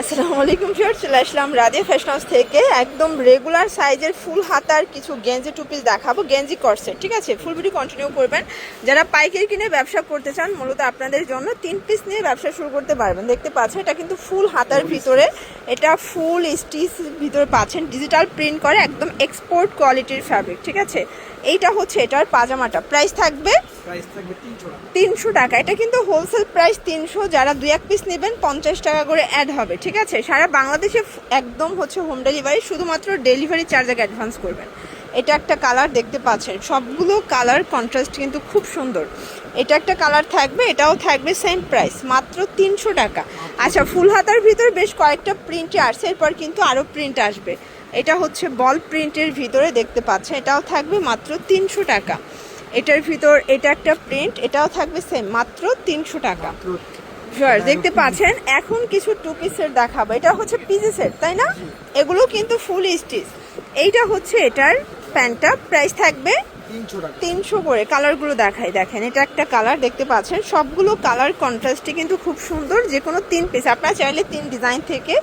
আসসালামু আলাইকুম ফিয়ার চলে আসলাম রাদিয়া ফ্যাশন হাউস থেকে। একদম রেগুলার সাইজের ফুল হাতার কিছু গেঞ্জি টু পিস দেখাবো, গেঞ্জি করসেট ঠিক আছে? ফুল ভিডিও কন্টিনিউ করবেন। যারা পাইকারি কিনে ব্যবসা করতে চান, মূলত আপনাদের জন্য তিন পিস নিয়ে ব্যবসা শুরু করতে পারবেন। দেখতে পাচ্ছেন, এটা কিন্তু ফুল হাতার ভিতরে, এটা ফুল স্টিচ ভিতরে পাচ্ছেন। ডিজিটাল প্রিন্ট করে, একদম এক্সপোর্ট কোয়ালিটির ফ্যাব্রিক ঠিক আছে? এইটা হচ্ছে এটার পাজামাটা। প্রাইস থাকবে তিনশো টাকা। এটা কিন্তু হোলসেল প্রাইস তিনশো। যারা দুই এক পিস নেবেন পঞ্চাশ টাকা করে অ্যাড হবে ঠিক আছে? সারা বাংলাদেশে একদম হচ্ছে হোম ডেলিভারি শুধুমাত্র ডেলিভারি চার্জ আগে অ্যাডভান্স করবেন। এটা একটা কালার দেখতে পাচ্ছেন। সবগুলো কালার কন্ট্রাস্ট কিন্তু খুব সুন্দর। এটা একটা কালার থাকবে এটাও থাকবে সেম প্রাইস মাত্র তিনশো টাকা। আচ্ছা ফুল হাতার ভিতর বেশ কয়েকটা প্রিন্টে আসছে এরপর কিন্তু আরও প্রিন্ট আসবে। এটা হচ্ছে বল প্রিন্টের ভিতরে দেখতে পাচ্ছেন এটাও থাকবে মাত্র তিনশো টাকা। এটার ভিতর এটা একটা প্রিন্ট এটাও থাকবে সেম মাত্র তিনশো টাকা। দেখতে পাচ্ছেন এখন কিছু টু পিসের দেখাবো। এটা হচ্ছে পিজি সেট তাই না? এগুলো কিন্তু ফুল স্টিচ এইটা হচ্ছে এটার প্যান্টটা প্রাইস থাকবে তিনশো তিনশো করে। কালারগুলো দেখাই দেখেন এটা একটা কালার দেখতে পাচ্ছেন। সবগুলো কালার কন্ট্রাস্টে কিন্তু খুব সুন্দর যে কোনো তিন পিস আপনারা চাইলে তিন ডিজাইন থেকে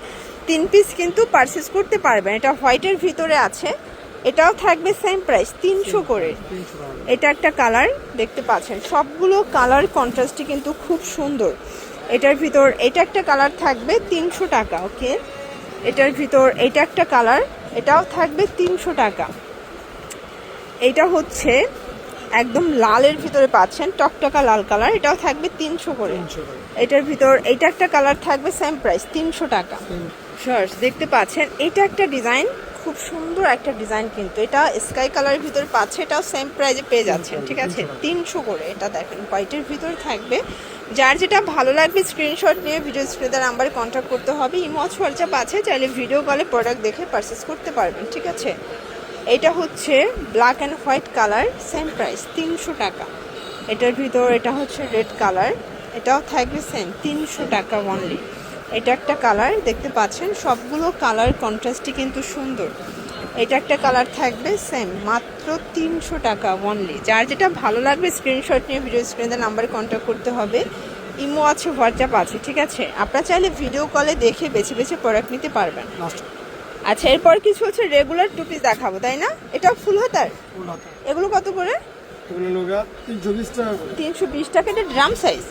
তিন পিস কিন্তু পারচেস করতে পারবেন। এটা হোয়াইটের ভিতরে আছে। এটাও থাকবে সেম প্রাইস তিনশো করে। এটা একটা কালার দেখতে পাচ্ছেন। সবগুলো কালার কন্ট্রাস্টই কিন্তু খুব সুন্দর। এটার ভিতর এটা একটা কালার থাকবে তিনশো টাকা ওকে এটার ভিতর এটা একটা কালার এটাও থাকবে তিনশো টাকা। এটা হচ্ছে একদম লালের ভিতরে পাচ্ছেন টকটকা লাল কালার এটাও থাকবে তিনশো করে। এটার ভিতর এটা একটা কালার থাকবে সেম প্রাইস তিনশো টাকা। শার্টস দেখতে পাচ্ছেন এটা একটা ডিজাইন খুব সুন্দর একটা ডিজাইন কিন্তু। এটা স্কাই কালারের ভিতর পাচ্ছে এটাও সেম প্রাইজে পেয়ে যাচ্ছেন ঠিক আছে? তিনশো। করে এটা দেখেন হোয়াইটের ভিতর থাকবে। যার যেটা ভালো লাগবে স্ক্রিনশট নিয়ে ভিডিও স্ক্রিনের নাম্বারে কন্ট্যাক্ট করতে হবে। ইমজ হোয়াটসঅ্যাপ আছে চাইলে ভিডিও কলে প্রোডাক্ট দেখে পারচেস করতে পারবেন ঠিক আছে? এটা হচ্ছে black and white colour same price তিনশো টাকা। এটার ভিতর এটা হচ্ছে রেড কালার এটাও থাকবে সেম তিনশো টাকা অনলি এটা একটা কালার দেখতে পাচ্ছেন? সবগুলো কালার কন্ট্রাস্টই কিন্তু সুন্দর। এটা একটা কালার থাকবে সেম মাত্র তিনশো টাকা অনলি যার যেটা ভালো লাগবে স্ক্রিনশট নিয়ে ভিডিও স্ক্রিনে নাম্বারে কন্ট্যাক্ট করতে হবে। ইমো আছে হোয়াটসঅ্যাপ আছে ঠিক আছে? আপনারা চাইলে ভিডিও কলে দেখে বেছে বেছে প্রোডাক্ট নিতে পারবেন। আচ্ছা এরপর কিছু হচ্ছে রেগুলার টু পিস দেখাবো তাই না? এটা ফুল হাতার। এগুলো কত করে? এগুলো টাকা টাকা এটা ড্রাম সাইজ?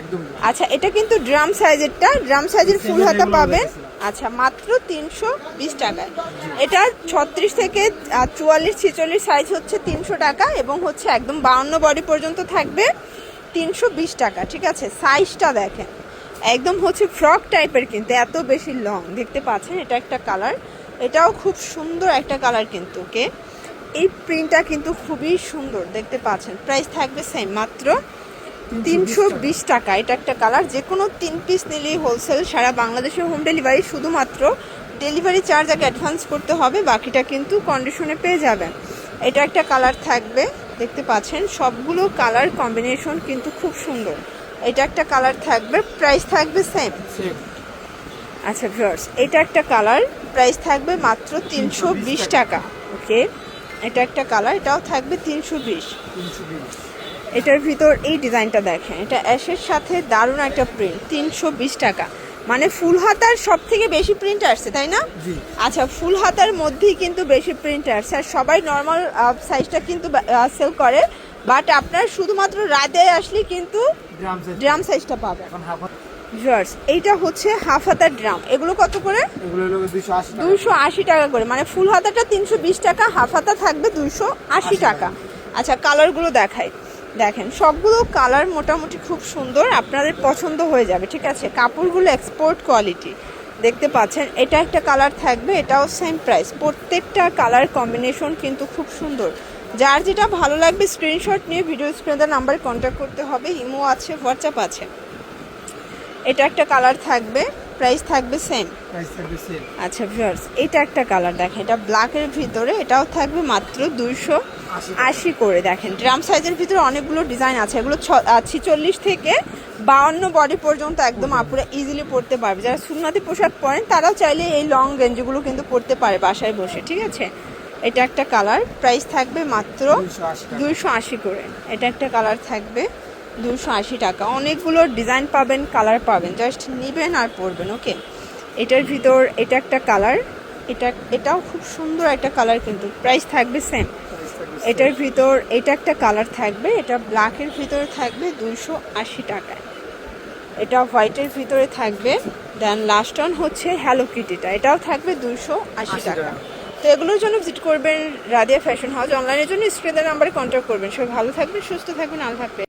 একদম আচ্ছা এটা কিন্তু ড্রাম সাইজেরটা ড্রাম সাইজের ফুল হাতা পাবেন। আচ্ছা মাত্র টাকায় এটা ছত্রিশ থেকে চুয়াল্লিশ ছিচল্লিশ সাইজ হচ্ছে তিনশো টাকা এবং হচ্ছে একদম বাউন্ন বডি পর্যন্ত থাকবে তিনশো বিশ টাকা ঠিক আছে? সাইজটা দেখেন। একদম হচ্ছে ফ্রক টাইপের কিন্তু এত বেশি লং দেখতে পাচ্ছেন এটা একটা কালার এটাও খুব সুন্দর একটা কালার কিন্তু ওকে এই প্রিন্টটা কিন্তু খুবই সুন্দর দেখতে পাচ্ছেন। প্রাইস থাকবে সেম মাত্র তিনশো বিশ টাকা। এটা একটা কালার যে কোনো তিন পিস নিলেই হোলসেল সারা বাংলাদেশের হোম ডেলিভারি শুধুমাত্র ডেলিভারি চার্জ আগে অ্যাডভান্স করতে হবে বাকিটা কিন্তু কন্ডিশনে পেয়ে যাবেন। এটা একটা কালার থাকবে দেখতে পাচ্ছেন সবগুলো কালার কম্বিনেশন কিন্তু খুব সুন্দর। এটা একটা কালার থাকবে প্রাইস থাকবে সেম আচ্ছা ভিউয়ার্স এটা একটা কালার প্রাইস থাকবে মাত্র তিনশো বিশ টাকা। ওকে এটা একটা কালার এটাও থাকবে তিনশো বিশ। এটার ভিতর এই ডিজাইনটা দেখেন এটা অ্যাশের সাথে দারুণ একটা প্রিন্ট তিনশো বিশ টাকা। মানে ফুল হাতার সব থেকে বেশি প্রিন্ট আসছে তাই না? আচ্ছা ফুল হাতার মধ্যেই কিন্তু বেশি প্রিন্ট আসছে আর সবাই নর্মাল সাইজটা কিন্তু সেল করে বাট আপনার শুধুমাত্র রাতে আসলে কিন্তু ড্রাম সাইজটা হাফ ভিউয়ার্স এইটা হচ্ছে হাফ হাতার ড্রাম এগুলো কত করে? দুইশো আশি টাকা। করে। মানে ফুল হাতাটা তিনশো বিশ টাকা হাফ হাতা থাকবে দুইশো আশি টাকা। আচ্ছা কালারগুলো দেখাই। দেখেন সবগুলো কালার মোটামুটি খুব সুন্দর আপনাদের পছন্দ হয়ে যাবে ঠিক আছে? কাপড়গুলো এক্সপোর্ট কোয়ালিটি দেখতে পাচ্ছেন এটা একটা কালার থাকবে এটাও সেম প্রাইস প্রত্যেকটা কালার কম্বিনেশন কিন্তু খুব সুন্দর। যার যেটা ভালো লাগবে স্ক্রিনশট নিয়ে ভিডিও স্ক্রিনে নাম্বারে কন্ট্যাক্ট করতে হবে। ইমো আছে হোয়াটসঅ্যাপ আছে। এটা একটা কালার থাকবে প্রাইস থাকবে সেম প্রাইস থাকবে সেম আচ্ছা ভিউয়ার্স এটা একটা কালার দেখেন এটা ব্ল্যাকের ভিতরে এটাও থাকবে মাত্র দুইশো আশি করে দেখেন। ড্রাম সাইজের ভিতরে অনেকগুলো ডিজাইন আছে এগুলো ছিচল্লিশ থেকে বাউন্ন বডি পর্যন্ত একদম আপুরা ইজিলি পরতে পারবে। যারা সুন্নতি পোশাক পরেন তারাও চাইলে এই লং রেঞ্জগুলো কিন্তু পরতে পারে বাসায় বসে ঠিক আছে? এটা একটা কালার প্রাইস থাকবে মাত্র দুইশো আশি করে। এটা একটা কালার থাকবে। দুশো আশি টাকা। অনেকগুলো ডিজাইন পাবেন কালার পাবেন জাস্ট নেবেন আর পরবেন ওকে এটার ভিতর এটা একটা কালার এটা এটাও খুব সুন্দর একটা কালার কিন্তু প্রাইস থাকবে সেম এটার ভিতর এটা একটা কালার থাকবে এটা ব্ল্যাকের ভিতরে থাকবে দুশো আশি টাকায়। এটা হোয়াইটের ভিতরে থাকবে দেন লাস্ট অন হচ্ছে হ্যালো কিটিটা এটাও থাকবে দুশো আশি 80 টাকা। তো এগুলোর জন্য ভিজিট করবেন রাদিয়া ফ্যাশন হাউস অনলাইনের জন্য স্ক্রিনের নাম্বারে কন্ট্যাক্ট করবেন। সবাই ভালো থাকবেন সুস্থ থাকবেন আল্লাহ